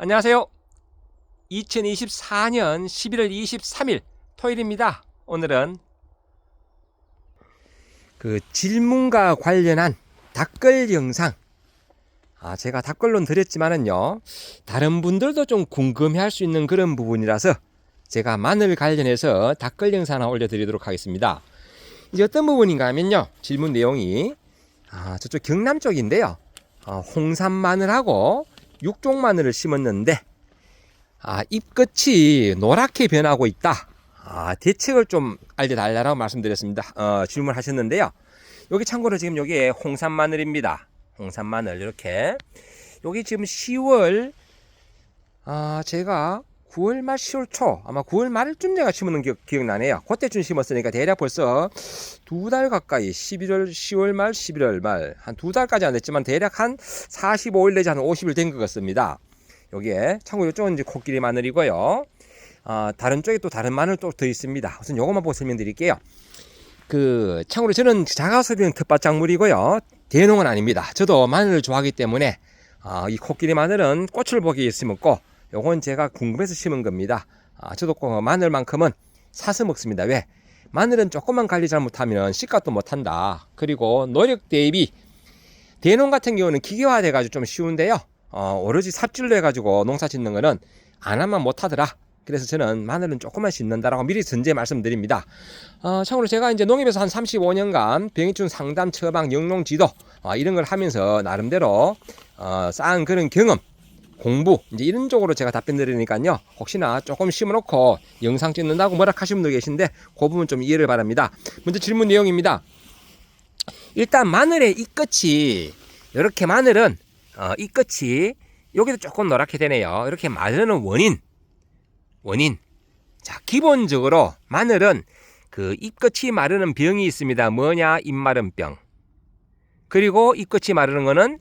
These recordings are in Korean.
안녕하세요. 2024년 11월 23일 토요일입니다. 오늘은 그 질문과 관련한 닭글 영상. 아, 제가 닭글론 드렸지만은요. 다른 분들도 좀 궁금해 할 수 있는 그런 부분이라서 제가 마늘 관련해서 닭글 영상 하나 올려드리도록 하겠습니다. 이제 어떤 부분인가 하면요. 질문 내용이 아, 저쪽 경남 쪽인데요. 어, 홍산 마늘하고 육종 마늘을 심었는데 아, 잎끝이 노랗게 변하고 있다. 아, 대책을 좀 알려달라고 말씀드렸습니다. 어, 질문하셨는데요. 여기 참고로 지금 여기에 홍산 마늘입니다. 홍산 마늘 이렇게 여기 지금 10월 아, 제가 9월 말 10월 초 아마 9월 말쯤 제가 심은 기억, 기억나네요. 그때쯤 심었으니까 대략 벌써 두 달 가까이 11월 10월 말 11월 말 한 두 달까지 안 됐지만 대략 한 45일 내지 한 50일 된 것 같습니다. 여기에 참고로 이쪽은 이제 코끼리 마늘이고요. 아, 다른 쪽에 또 다른 마늘 또 더 있습니다. 우선 요것만 보고 설명드릴게요. 그 참고로 저는 자가소비용 텃밭 작물이고요. 대농은 아닙니다. 저도 마늘을 좋아하기 때문에 아, 이 코끼리 마늘은 꽃을 보기 위해 심었고 요건 제가 궁금해서 심은 겁니다. 아, 저도 꼭 마늘만큼은 사서 먹습니다. 왜? 마늘은 조금만 관리 잘못하면 씨값도 못한다. 그리고 노력 대비 대농 같은 경우는 기계화 돼 가지고 좀 쉬운데요. 어, 오로지 삽질로 해가지고 농사 짓는 거는 안 하면 못하더라. 그래서 저는 마늘은 조금만 심는다라고 미리 전제 말씀드립니다. 어, 참고로 제가 이제 농협에서 한 35년간 병해충 상담, 처방, 영농 지도 어, 이런 걸 하면서 나름대로 어, 쌓은 그런 경험, 공부 이제 이런 쪽으로 제가 답변 드리니까요. 혹시나 조금 심어놓고 영상 찍는다고 뭐라 하시는 분도 계신데 그 부분 좀 이해를 바랍니다. 먼저 질문 내용입니다. 일단 마늘의 이 끝이 이렇게 마늘은 어, 이 끝이 여기도 조금 노랗게 되네요. 이렇게 마르는 원인 원인. 자, 기본적으로 마늘은 그 잎끝이 마르는 병이 있습니다. 뭐냐? 잎마른병. 그리고 잎끝이 마르는 거는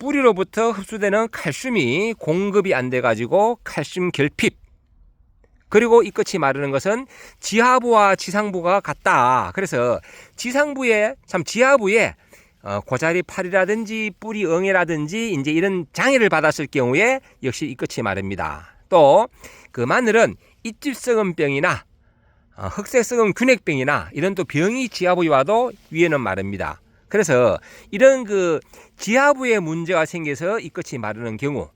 뿌리로부터 흡수되는 칼슘이 공급이 안 돼 가지고 칼슘 결핍. 그리고 잎끝이 마르는 것은 지하부와 지상부가 같다. 그래서 지상부에 참 지하부에 어, 고자리 팔이라든지 뿌리 응애라든지 이제 이런 장애를 받았을 경우에 역시 잎끝이 마릅니다. 또 그 마늘은 썩은병이나 어, 흑색 썩은 균핵병이나 이런 또 병이 지하부에 와도 위에는 마릅니다. 그래서 이런 그 지하부에 문제가 생겨서 잎끝이 마르는 경우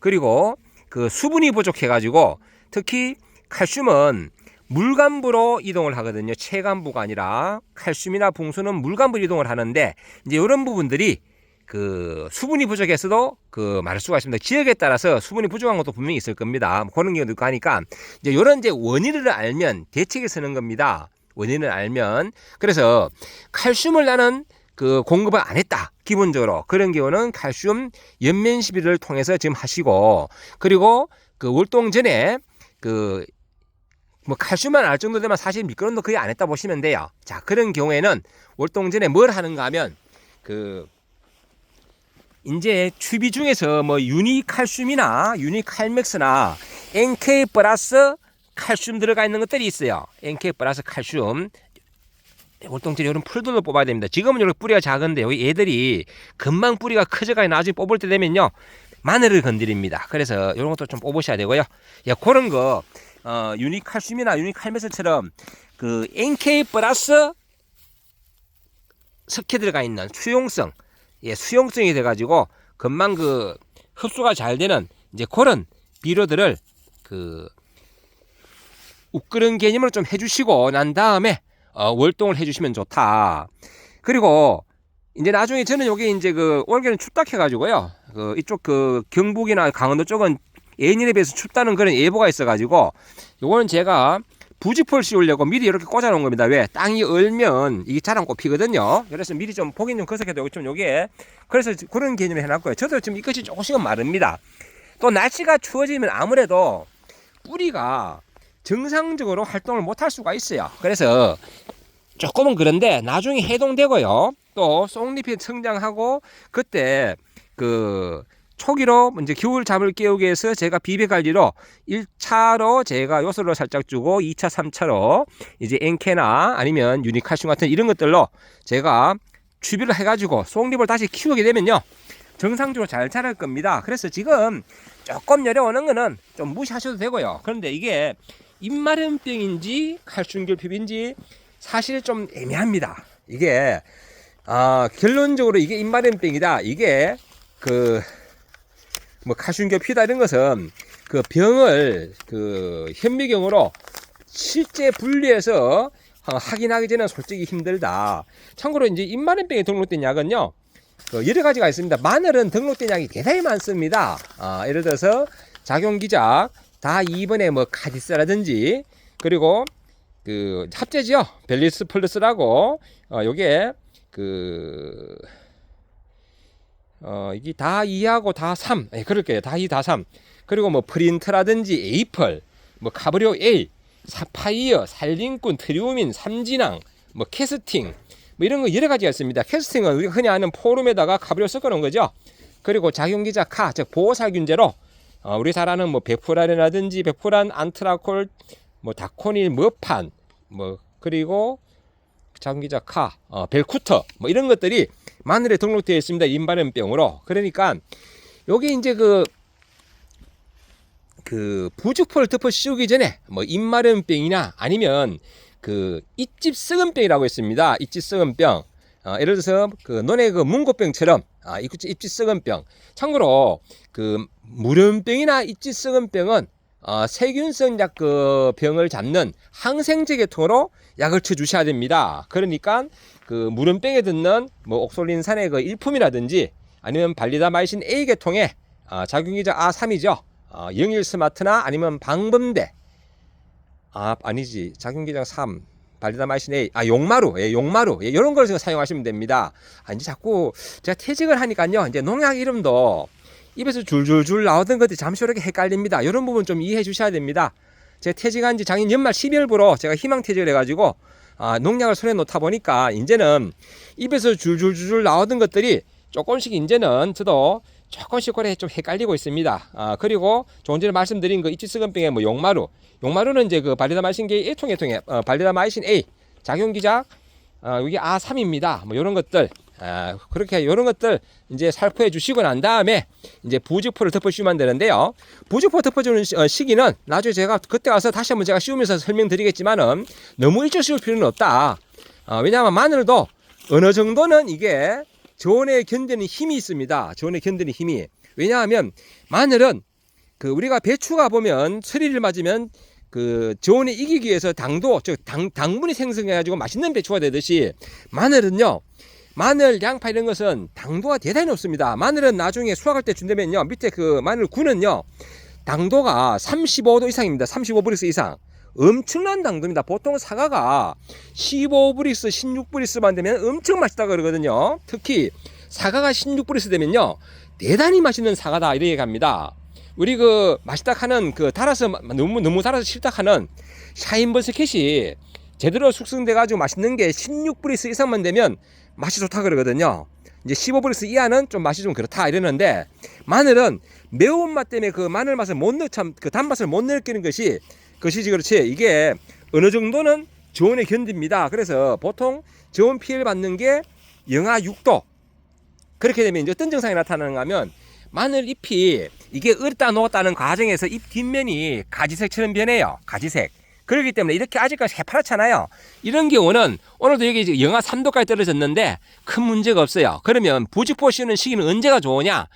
그리고 그 수분이 부족해 가지고 특히 칼슘은 물간부로 이동을 하거든요. 체간부가 아니라 칼슘이나 붕수는 물간부로 이동을 하는데 이제 이런 부분들이 그 수분이 부족해서도 그 마를 수가 있습니다. 지역에 따라서 수분이 부족한 것도 분명히 있을 겁니다. 뭐 그런 경우도 있고 하니까 이제 이런 이제 원인을 알면 대책에 서는 겁니다. 원인을 알면 그래서 칼슘을 나는 그 공급을 안 했다. 기본적으로 그런 경우는 칼슘 연면 시비를 통해서 지금 하시고 그리고 그 월동 전에 그 뭐 칼슘만 알 정도 되면 사실 미끄럼도 거의 안 했다 보시면 돼요. 자 그런 경우에는 월동 전에 뭘 하는가 하면 그 이제 추비 중에서 뭐 유니칼슘이나 유니칼맥스나 NK 플러스 칼슘 들어가 있는 것들이 있어요. NK 플러스 칼슘. 월동철 이런 풀들로 뽑아야 됩니다. 지금은 여기 뿌리가 작은데 여기 애들이 금방 뿌리가 커져가 나중에 뽑을 때 되면요 마늘을 건드립니다. 그래서 이런 것도 좀 뽑으셔야 되고요. 야 그런 거 어, 유니칼슘이나 유니칼메스처럼 그 NK 플러스 석회 들어가 있는 수용성 예, 수용성이 돼가지고 금방 그 흡수가 잘 되는 이제 그런 비료들을 그 우끄른 개념으로 좀 해주시고 난 다음에 어, 월동을 해주시면 좋다. 그리고 이제 나중에 저는 여기 이제 그 올겨는 춥다 해가지고요. 그 이쪽 그 경북이나 강원도 쪽은 예년에 비해서 춥다는 그런 예보가 있어가지고 요거는 제가 부직포를 씌우려고 미리 이렇게 꽂아놓은 겁니다. 왜? 땅이 얼면 이게 잘 안 꼽히거든요. 그래서 미리 좀 보긴 좀 거석해도 좀 요게 그래서 그런 개념을 해놨고요. 저도 지금 이것이 조금씩은 마릅니다. 또 날씨가 추워지면 아무래도 뿌리가 정상적으로 활동을 못 할 수가 있어요. 그래서 조금은 그런데 나중에 해동되고요. 또 쏙잎이 성장하고 그때 그 초기로 이제 겨울 잠을 깨우기 위해서 제가 비배 관리로 1차로 제가 요소를 살짝 주고 2차, 3차로 이제 엔케나 아니면 유니칼슘 같은 이런 것들로 제가 추비를 해가지고 쏙잎을 다시 키우게 되면요. 정상적으로 잘 자랄 겁니다. 그래서 지금 조금 내려오는 거는 좀 무시하셔도 되고요. 그런데 이게 입마름병인지 칼슘결핍인지 사실 좀 애매합니다. 이게 아, 결론적으로 이게 입마름병이다. 이게 그 뭐 칼슘결핍이다 이런 것은 그 병을 그 현미경으로 실제 분리해서 어, 확인하기 전에 솔직히 힘들다. 참고로 이제 입마름병에 등록된 약은요. 그 여러 가지가 있습니다. 마늘은 등록된 약이 대단히 많습니다. 아, 예를 들어서 작용기작 다 2번에 뭐 카디스라든지 그리고 그 합제지요. 벨리스 플러스라고 어, 요게 그 어, 이게 다 2하고 다 3. 예, 그럴게요. 다 2, 다 3. 그리고 뭐 프린트라든지 에이플, 뭐 카브리오 A, 사파이어, 살림꾼, 트리오민, 삼진항, 뭐 캐스팅, 뭐 이런 거 여러 가지가 있습니다. 캐스팅은 우리가 흔히 아는 포름에다가 카브리오 섞어 놓은 거죠. 그리고 작용기자 카, 즉 보호살균제로 어, 우리 잘 아는 뭐 베프란이라든지 베프란, 안트라콜, 뭐 다코닐, 머판, 뭐 그리고 작용기자 카, 어, 벨쿠터, 뭐 이런 것들이 마늘에 등록되어 있습니다. 인발염병으로. 그러니까 요게 이제 그그 부주포를 덮어 씌우기 전에 뭐 입마름병이나 아니면 그 입집 썩은병이라고 있습니다. 입집 썩은병. 어, 예를 들어서 그 너네 그 문고병처럼 아, 입집 썩은병. 참고로 그 물음병이나 입집 썩은병은 어, 세균성 약 그 병을 잡는 항생제 계통으로 약을 쳐 주셔야 됩니다. 그러니까 그 물음병에 듣는 뭐 옥솔린산의 그 일품이라든지 아니면 발리다마이신 A 계통의 아, 작용기자 A3이죠. 어, 영일 스마트나 아니면 방범대. 아 아니지. 작용기장 3 발리다마이신 A 아 용마루. 예 용마루. 예 이런 걸 사용하시면 됩니다. 아 이제 자꾸 제가 퇴직을 하니까요. 이제 농약 이름도 입에서 줄줄줄 나오던 것들이 잠시 이렇게 헷갈립니다 이런 부분 좀 이해해 주셔야 됩니다 제가 퇴직한 지 작년 연말 12월부로 제가 희망 퇴직을 해가지고 아, 농약을 손에 놓다 보니까 이제는 입에서 줄줄줄 나오던 것들이 조금씩 이제는 저도 조금씩 그래 좀 헷갈리고 있습니다. 아, 그리고 조금 전에 말씀드린 그 입지스건병의 뭐 용마루. 용마루는 이제 그 발리다마이신계 1통에 통해 어, 발리다마이신 A 작용 기작 어, 이게 A3입니다. 뭐 이런 것들 아, 그렇게 이런 것들 이제 살포해 주시고 난 다음에 이제 부직포를 덮어주시면 되는데요. 부직포 덮어주는 시, 어, 시기는 나중에 제가 그때 와서 다시 한번 제가 씌우면서 설명드리겠지만은 너무 일찍 씌울 필요는 없다. 어, 왜냐하면 마늘도 어느 정도는 이게 저온에 견디는 힘이 있습니다. 저온에 견디는 힘이. 왜냐하면 마늘은 그 우리가 배추가 보면 서리를 맞으면 그 저온에 이기기 위해서 당도, 즉 당, 당분이 생성해 가지고 맛있는 배추가 되듯이 마늘은요. 마늘, 양파 이런 것은 당도가 대단히 높습니다. 마늘은 나중에 수확할 때 준다면요. 밑에 그 마늘 군은요. 당도가 35도 이상입니다. 35브릭스 이상. 엄청난 당도입니다. 보통 사과가 15브릭스, 16브릭스만 되면 엄청 맛있다 그러거든요. 특히 사과가 16브릭스 되면요. 대단히 맛있는 사과다 이렇게 갑니다. 우리 그 맛있다 하는 그 달아서 너무 너무 달아서 싫다 하는 샤인버스켓이 제대로 숙성돼 가지고 맛있는 게 16브릭스 이상만 되면 맛이 좋다 그러거든요. 이제 15브릭스 이하는 좀 맛이 좀 그렇다 이러는데 마늘은 매운맛 때문에 그 마늘 맛을 못 느, 참, 그 단맛을 못 느끼는 것이 것이지 그렇지 이게 어느 정도는 저온에 견딥니다. 그래서 보통 저온 피해를 받는 게 영하 6도 그렇게 되면 이제 어떤 증상이 나타나는가 하면 마늘 잎이 이게 으르다 녹았다는 과정에서 잎 뒷면이 가지색처럼 변해요. 가지색. 그렇기 때문에 이렇게 아직까지 해파랗잖아요. 이런 경우는 오늘도 여기 영하 3도까지 떨어졌는데 큰 문제가 없어요. 그러면 부직포 씌우는 시기는 언제가 좋으냐?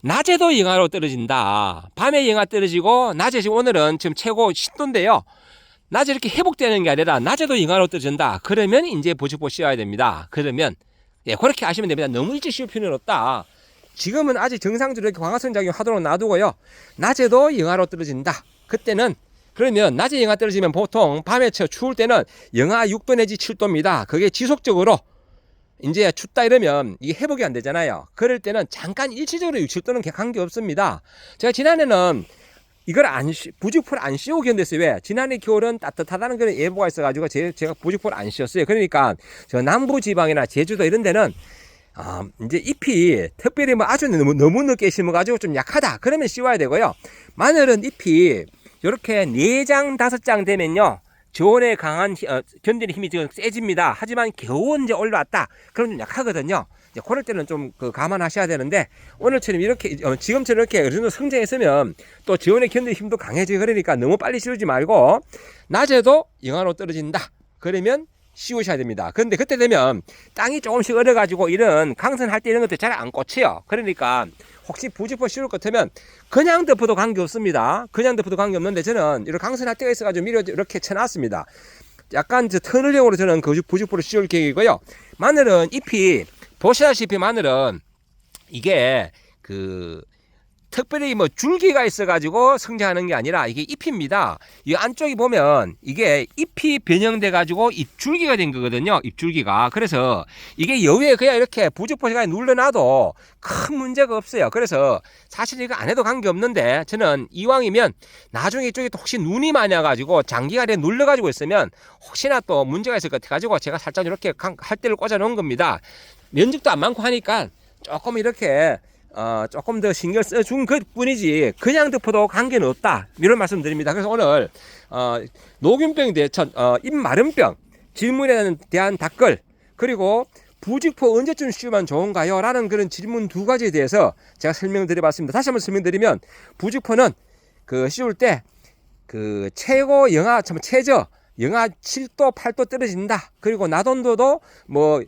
낮에도 영하로 떨어진다. 밤에 영하 떨어지고 낮에 지금 오늘은 지금 최고 10도인데요. 낮에 이렇게 회복되는 게 아니라 낮에도 영하로 떨어진다. 그러면 이제 부직포 씌워야 됩니다. 그러면 예, 그렇게 아시면 됩니다. 너무 일찍 씌울 필요는 없다. 지금은 아직 정상적으로 이렇게 광합성 작용 하도록 놔두고요. 낮에도 영하로 떨어진다. 그때는 그러면 낮에 영하 떨어지면 보통 밤에 쳐 추울 때는 영하 6도 내지 7도입니다. 그게 지속적으로 이제 춥다 이러면 이게 회복이 안 되잖아요. 그럴 때는 잠깐 일시적으로 6, 7도는 관계 없습니다. 제가 지난해는 이걸 안, 씌- 부직포를 안 씌우고 견뎠어요. 왜? 지난해 겨울은 따뜻하다는 그런 예보가 있어가지고 제, 제가 부직포를 안 씌웠어요. 그러니까 저 남부 지방이나 제주도 이런 데는 아, 이제 잎이 특별히 뭐 아주 너무, 너무 늦게 심어가지고 좀 약하다. 그러면 씌워야 되고요. 마늘은 잎이 이렇게 네 장, 다섯 장 되면요. 저온에 강한, 히- 어, 견디는 힘이 지금 세집니다. 하지만 겨우 이제 올라왔다. 그럼 좀 약하거든요. 이제 그럴 때는 좀 그 감안하셔야 되는데 오늘처럼 이렇게 어, 지금처럼 이렇게 어느 정도 성장했으면 또 지원의 견딜 힘도 강해지고 그러니까 너무 빨리 씌우지 말고 낮에도 영하로 떨어진다. 그러면 씌우셔야 됩니다. 그런데 그때 되면 땅이 조금씩 얼어가지고 이런 강선할 때 이런 것들 잘 안 꽂혀요. 그러니까 혹시 부직포 씌울 것 같으면 그냥 덮어도 관계 없습니다. 그냥 덮어도 관계 없는데 저는 이런 강선할 때가 있어가지고 미리 이렇게 쳐놨습니다. 약간 저 터널형으로 저는 그 부직포를 씌울 계획이고요. 마늘은 잎이 보시다시피 마늘은 이게 그 특별히 뭐 줄기가 있어가지고 성장하는 게 아니라 이게 잎입니다. 이 안쪽이 보면 이게 잎이 변형돼 가지고 잎 줄기가 된 거거든요. 잎 줄기가. 그래서 이게 여기에 그냥 이렇게 부직포시가 눌러놔도 큰 문제가 없어요. 그래서 사실 이거 안 해도 관계 없는데 저는 이왕이면 나중에 이쪽에 또 혹시 눈이 많이 와가지고 이렇게 눌러가지고 있으면 혹시나 또 문제가 있을 것 같아가지고 제가 살짝 이렇게 강- 할대를 꽂아 놓은 겁니다. 면적도 안 많고 하니까 조금 이렇게 어, 조금 더 신경 써준 것 뿐이지 그냥 덮어도 관계는 없다. 이런 말씀 드립니다. 그래서 오늘 어, 녹균병 대천 어, 입마름병 질문에 대한 답글 그리고 부직포 언제쯤 씌우면 좋은가요? 라는 그런 질문 두 가지에 대해서 제가 설명드려봤습니다. 다시 한번 설명드리면 부직포는 그 씌울 때 그 최고 영하 참 최저 영하 7도 8도 떨어진다. 그리고 나돈도도 뭐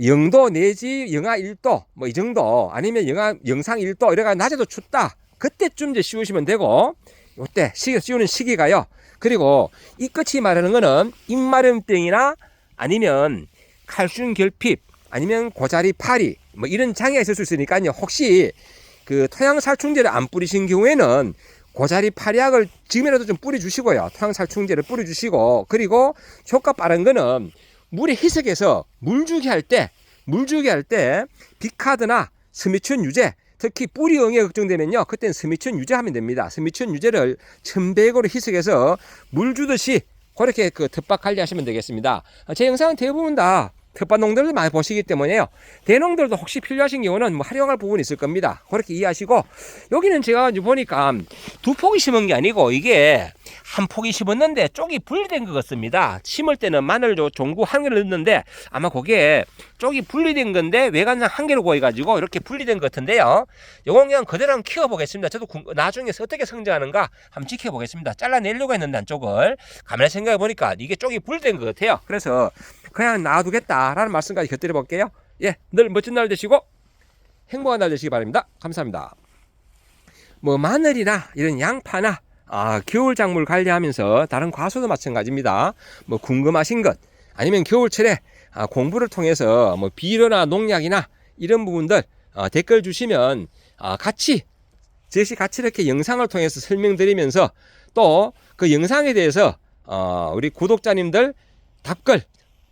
0도 내지 영하 1도 뭐 이 정도 아니면 영하 영상 1도 이래가 낮에도 춥다. 그때쯤 이제 씌우시면 되고 요때 씌우는 시기가요. 그리고 이 끝이 말하는 거는 입마름병이나 아니면 칼슘 결핍 아니면 고자리 파리 뭐 이런 장애가 있을 수 있으니까요. 혹시 그 토양 살충제를 안 뿌리신 경우에는 고자리 파리약을 지금이라도 좀 뿌려주시고요. 토양 살충제를 뿌려주시고 그리고 효과 빠른 거는 물에 희석해서 물주기 할 때, 물주기 할 때 비카드나 스미춘 유제, 특히 뿌리 응애 걱정되면요. 그때는 스미춘 유제하면 됩니다. 스미춘 유제를 1100으로 희석해서 물 주듯이 그렇게 그 텃밭 관리하시면 되겠습니다. 아, 제 영상은 대부분 다 텃밭 농들을 많이 보시기 때문에요. 대농들도 혹시 필요하신 경우는 뭐 활용할 부분이 있을 겁니다. 그렇게 이해하시고 여기는 제가 이제 보니까 두 폭이 심은 게 아니고 이게 한 폭이 심었는데 쪽이 분리된 것 같습니다. 심을 때는 마늘 조- 종구 한 개를 넣는데 아마 그게 쪽이 분리된 건데 외관상 한 개로 보여가지고 이렇게 분리된 것 같은데요. 요건 그냥 그대로 한번 키워보겠습니다. 저도 궁- 나중에 어떻게 성장하는가 한번 지켜보겠습니다. 잘라내려고 했는데 한쪽을 가만히 생각해 보니까 이게 쪽이 분리된 것 같아요. 그래서 그냥 놔두겠다 라는 말씀까지 곁들여 볼게요. 예, 늘 멋진 날 되시고 행복한 날 되시기 바랍니다. 감사합니다. 뭐 마늘이나 이런 양파나 아, 겨울 작물 관리하면서 다른 과수도 마찬가지입니다. 뭐 궁금하신 것 아니면 겨울철에 아, 공부를 통해서 뭐 비료나 농약이나 이런 부분들 어, 댓글 주시면 아, 같이 즉시 같이 이렇게 영상을 통해서 설명드리면서 또 그 영상에 대해서 어, 우리 구독자님들 답글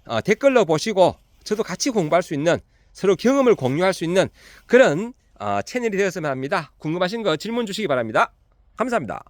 어, 댓글로 보시고 저도 같이 공부할 수 있는 서로 경험을 공유할 수 있는 그런 어, 채널이 되었으면 합니다. 궁금하신 거 질문 주시기 바랍니다. 감사합니다.